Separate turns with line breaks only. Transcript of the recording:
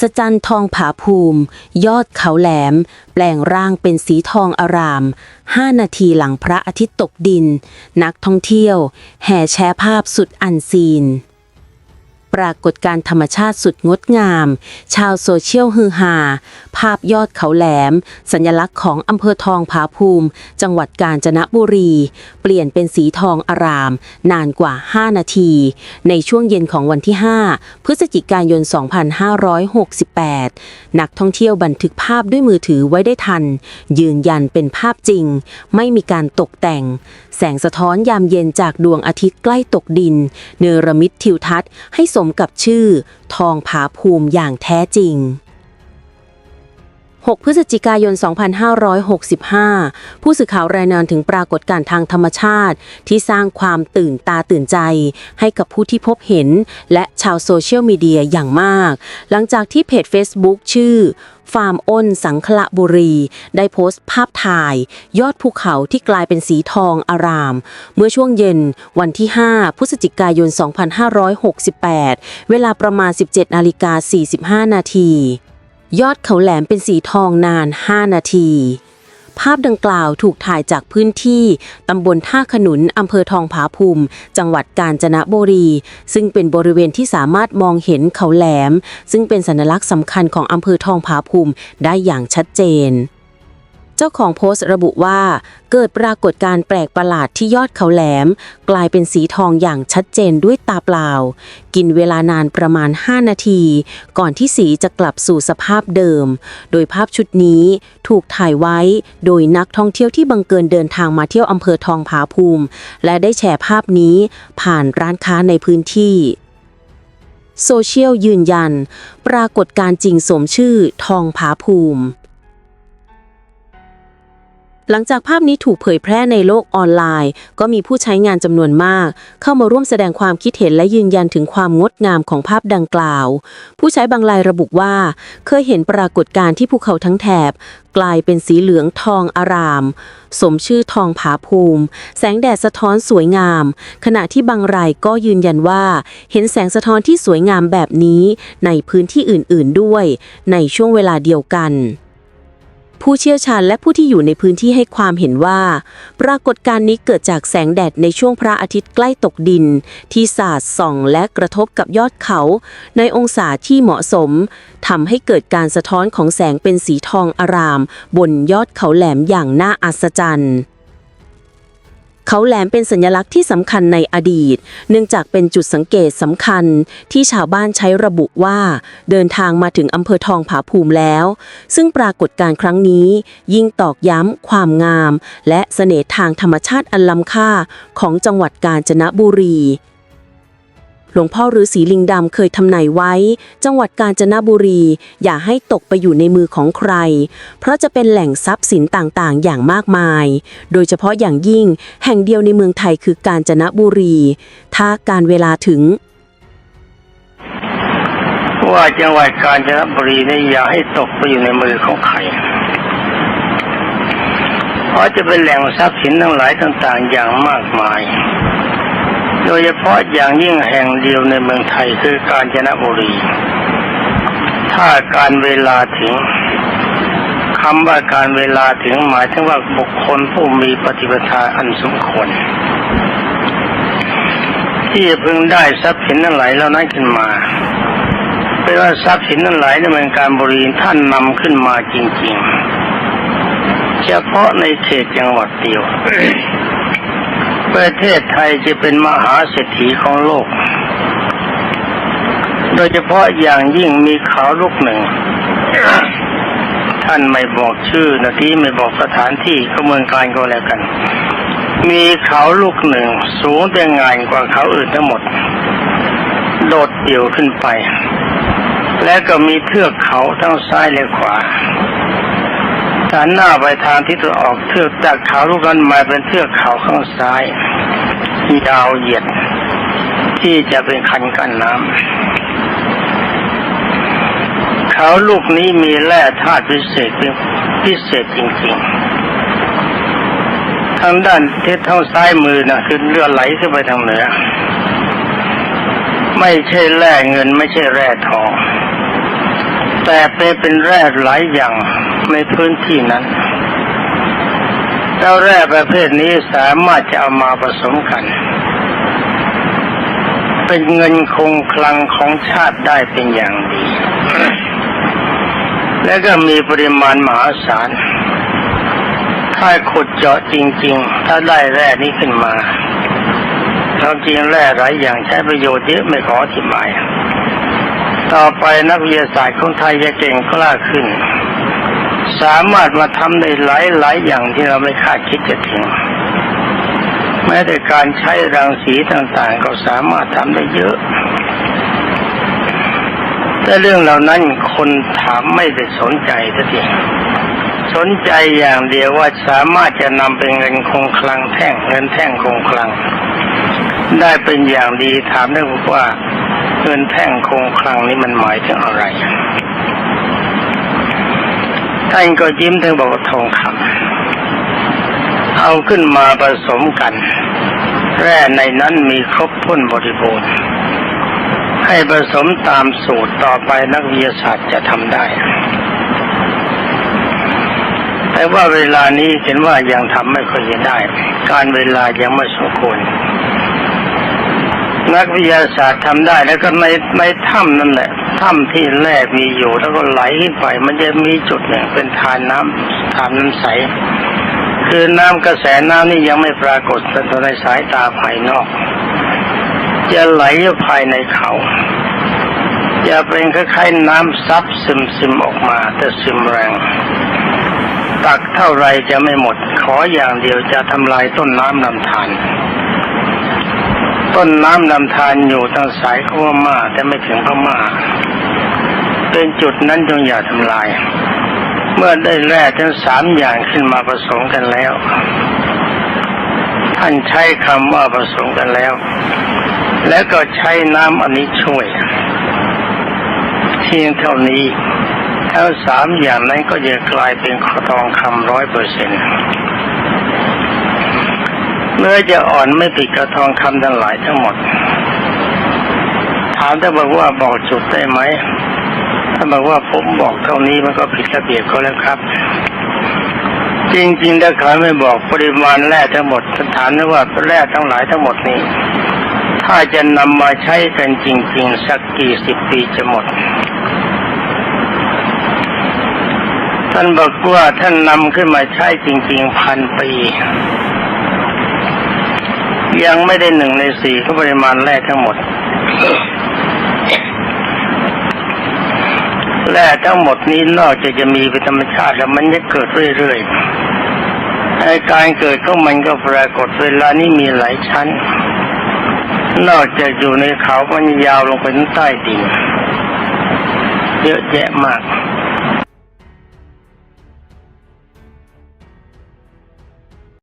สจันทองผาภูมิ ยอดเขาแหลม แปลงร่างเป็นสีทองอาราม 5 นาทีหลังพระอาทิตย์ตกดิน นักท่องเที่ยว แห่แชร์ภาพสุดอันซีน ปรากฏการธรรมชาติสุดงดงาม ชาวโซเชียลฮือฮา ภาพยอดเขาแหลม สัญลักษณ์ของอำเภอทองผาภูมิ จังหวัดกาญจนบุรี เปลี่ยนเป็นสีทองอาราม นานกว่า 5 นาที ในช่วงเย็นของวันที่ 5 พฤศจิกายน 2568 นักท่องเที่ยวบันทึกภาพด้วยมือถือไว้ได้ทัน ยืนยันเป็นภาพจริง ไม่มีการตกแต่ง แสงสะท้อนยามเย็นจากดวงอาทิตย์ใกล้ตกดิน เนรมิตทิวทัศน์ให้สสมกับชื่อ ทองผาภูมิอย่างแท้จริง 6 พฤศจิกายน 2565 ผู้สื่อข่าวรายงานถึงปรากฏการณ์ทางธรรมชาติ ที่สร้างความตื่นตาตื่นใจ ให้กับผู้ที่พบเห็น และชาวโซเชียลมีเดียอย่างมาก หลังจากที่เพจ Facebook ชื่อฟาร์มอ้นสังขละบุรี ได้โพสต์ภาพถ่าย ยอดภูเขาที่กลายเป็นสีทองอาราม เมื่อช่วงเย็นวันที่ 5 พฤศจิกายน 2568 เวลาประมาณ 17นาฬิกา45 นาที ยอดเขาแหลมเป็นสีทองนาน 5 นาที ภาพดังกล่าวถูกถ่ายจากพื้นที่ตำบลท่าขนุนอำเภอทองผาภูมิ จังหวัดกาญจนบุรี ซึ่งเป็นบริเวณที่สามารถมองเห็นเขาแหลม ซึ่งเป็นสัญลักษณ์สำคัญของอำเภอทองผาภูมิได้อย่างชัดเจน เจ้าของโพสต์ระบุว่า เกิดปรากฏการณ์แปลกประหลาดที่ยอดเขาแหลม กลายเป็นสีทองอย่างชัดเจนด้วยตาเปล่า กินเวลานานประมาณ 5 นาที ก่อนที่สีจะกลับสู่สภาพเดิม โดยภาพชุดนี้ถูกถ่ายไว้โดยนักท่องเที่ยวที่บังเกินเดินทางมาเที่ยวอำเภอทองผาภูมิ และได้แชร์ภาพนี้ผ่านร้านค้าในพื้นที่โซเชียลยืนยัน ปรากฏการ์จริงสมชื่อทองผาภูมิ หลังจากภาพนี้ถูกเผยแพร่ในโลกออนไลน์ ก็มีผู้ใช้งานจำนวนมาก เข้ามาร่วมแสดงความคิดเห็นและยืนยันถึงความงดงามของภาพดังกล่าว ผู้ใช้บางรายระบุว่า เคยเห็นปรากฏการณ์ที่ภูเขาทั้งแถบ กลายเป็นสีเหลืองทองอาราม สมชื่อทองผาภูมิ แสงแดดสะท้อนสวยงาม ขณะที่บางรายก็ยืนยันว่า เห็นแสงสะท้อนที่สวยงามแบบนี้ ในพื้นที่อื่น ๆด้วย ในช่วงเวลาเดียวกัน ผู้เชี่ยวชาญและผู้ที่อยู่ในพื้นที่ให้ความเห็นว่า ปรากฏการณ์นี้เกิดจากแสงแดดในช่วงพระอาทิตย์ใกล้ตกดิน ที่สาดส่องและกระทบกับยอดเขา ในองศาที่เหมาะสมทำให้เกิดการสะท้อนของแสงเป็นสีทองอาราม บนยอดเขาแหลมอย่างน่าอัศจรรย์ เขาแหลมเป็นสัญลักษณ์ที่สำคัญในอดีต เนื่องจากเป็นจุดสังเกตสำคัญที่ชาวบ้านใช้ระบุว่า เดินทางมาถึงอำเภอทองผาภูมิแล้ว ซึ่งปรากฏการครั้งนี้ ยิ่งตอกย้ำความงาม และเสน่ห์ทางธรรมชาติอันล้ำค่าของจังหวัดกาญจนบุรี หลวงพ่อฤาษีลิงดำเคยทำนายไว้ จังหวัดกาญจนบุรี อย่าให้ตกไปอยู่ในมือของใคร เพราะจะเป็นแหล่งทรัพย์สินต่างๆ อย่างมากมาย โดยเฉพาะอย่างยิ่ง แห่งเดียวในเมืองไทยคือกาญจนบุรี ถ้าการเวลาถึง
ว่าจังหวัดกาญจนบุรีเนี่ยอย่าให้ตกไปอยู่ในมือของใครเพราะจะเป็นแหล่งทรัพย์สินทั้งหลายต่าง ๆ อย่างมากมาย โดยเฉพาะอย่างยิ่งแห่งเดียวในเมืองไทยคือกาญจนบุรี ถ้าการเวลาถึงคำว่าการเวลาถึงหมายถึงว่าบุคคลผู้มีปฏิปทาอันสมควรที่จะพึงได้ทรัพย์สินทั้งหลายเหล่านั้นขึ้นมาเป็นว่าทรัพย์สินทั้งหลในเมืองการบุรีท่านนำขึ้นมาจริงๆ เฉพาะในเขตจังหวัดเดียว ประเทศไทยจะเป็นมหาเศรษฐีของโลก โดยเฉพาะอย่างยิ่งมีเขาลูกหนึ่ง ท่านไม่บอกชื่อนะที่ไม่บอกสถานที่ก็เมืองการก็แล้วกัน มีเขาลูกหนึ่ง สูงแต่งานกว่าเขาอื่นทั้งหมด โดดเดี่ยวขึ้นไป และก็มีเทือกเขาทั้งซ้ายและขวา หันหน้าไปทางทิศตะวันออกเทือกจากเขาลูกนั้นมาเป็นเทือกเขาข้างซ้ายยาวเหยียด ที่จะเป็นคันกั้นน้ำเขาลูกนี้มีแร่ธาตุพิเศษเป็นพิเศษจริงๆ ทางด้านทิศทางซ้ายมือนะคือเลือดไหลขึ้นไปทางเหนือ ไม่ใช่แร่เงินไม่ใช่แร่ทอง แต่เป็นเป็นแร่หลายอย่างในพื้นที่นั้นแล้วแร่ประเภทนี้สามารถจะเอามาผสมกัน เป็นเงินคงคลังของชาติได้เป็นอย่างดี และก็มีปริมาณมหาศาล ถ้าขุดเจาะจริง ๆ ถ้าได้แร่นี้ขึ้นมาความจริงแร่หลายอย่างใช้ประโยชน์เยอะไม่ขออธิบาย ต่อไปนักวิทยาศาสตร์ของไทยจะเก่งกล้าขึ้น สามารถมาทำได้หลายหลายๆอย่างที่เราไม่คาดคิดจะถึงแม้แต่การใช้รังสีต่างๆ ก็สามารถทำได้เยอะ แต่เรื่องเหล่านั้นคนถามไม่ได้สนใจสักทีสนใจอย่างเดียวว่าสามารถจะนำเป็นเงินคงคลังแท่งเงินแท่งคงคลัง ได้เป็นอย่างดีถามได้ว่า เงินแท่งคงคลังนี้มันหมายถึงอะไรท่านก็ยิ้มถึงบอกว่าทองคำเอาขึ้นมาผสมกัน แร่ในนั้นมีครบถ้นบริบูรณ์ให้ผสมตามสูตรต่อไปนักวิทยาศาสตร์จะทำได้ แต่ว่าเวลานี้เห็นว่ายังทำไม่ค่อยจะได้ การเวลายังไม่สมควร นักวิทยาศาสตร์ทำได้แล้วก็ในในถ้ำนั่นแหละถ้ำที่แร่มีอยู่ แล้วก็ไหลขึ้นไปมันจะมีจุดหนึ่งเป็นทานน้ำทานน้ำใส คือน้ำกระแสน้ำนี่ยังไม่ปรากฏในสายตาภายนอก จะไหลภายในเขาจะเป็นคล้ายๆน้ำซับซึมซึมออกมาแต่ซึมแรง ตักเท่าไรจะไม่หมด ขออย่างเดียวจะทำลายต้นน้ำลำธาร ต้นน้ำลำธารอยู่ทางสายเข้าพม่าแต่ไม่ถึงพม่าเป็นจุดนั้นจงอย่าทำลาย เมื่อได้แร่ทั้งสามอย่างขึ้นมาผสมกันแล้ว ท่านใช้คำว่าผสมกันแล้ว แล้วก็ใช้น้ำอันนี้ช่วยเพียงเท่านี้ทั้งสามอย่างนั้นก็จะกลายเป็นขอทองคำร้อยเปอร์เซ็นต์ เนื้อจะอ่อนไม่ผิดกระทองคำทั้งหลายทั้งหมด ถามถ้าบอกว่าบอกจุดได้ไหมถ้าบอกว่าผมบอกเท่านี้มันก็ผิดระเบียบเขาแล้วครับ จริงๆถ้าเขาไม่บอกปริมาณแร่ทั้งหมดถามได้ว่าแร่ทั้งหลายทั้งหมดนี้ ถ้าจะนำมาใช้กันจริง ๆ สักกี่สิบปีจะหมดท่านบอกว่าท่านนำขึ้นมาใช้จริง ๆ พันปี ยังไม่ได้หนึ่งในสี่ของปริมาณแร่ทั้งหมด แร่ทั้งหมดนี้นอกจากจะมีเป็นธรรมชาติแล้วมันจะเกิดเรื่อยๆไอ้การเกิดของมันก็ปรากฏเวลานี้มีหลายชั้น นอกจากอยู่ในเขามันยาวลงไปใต้ดินเยอะแยะมาก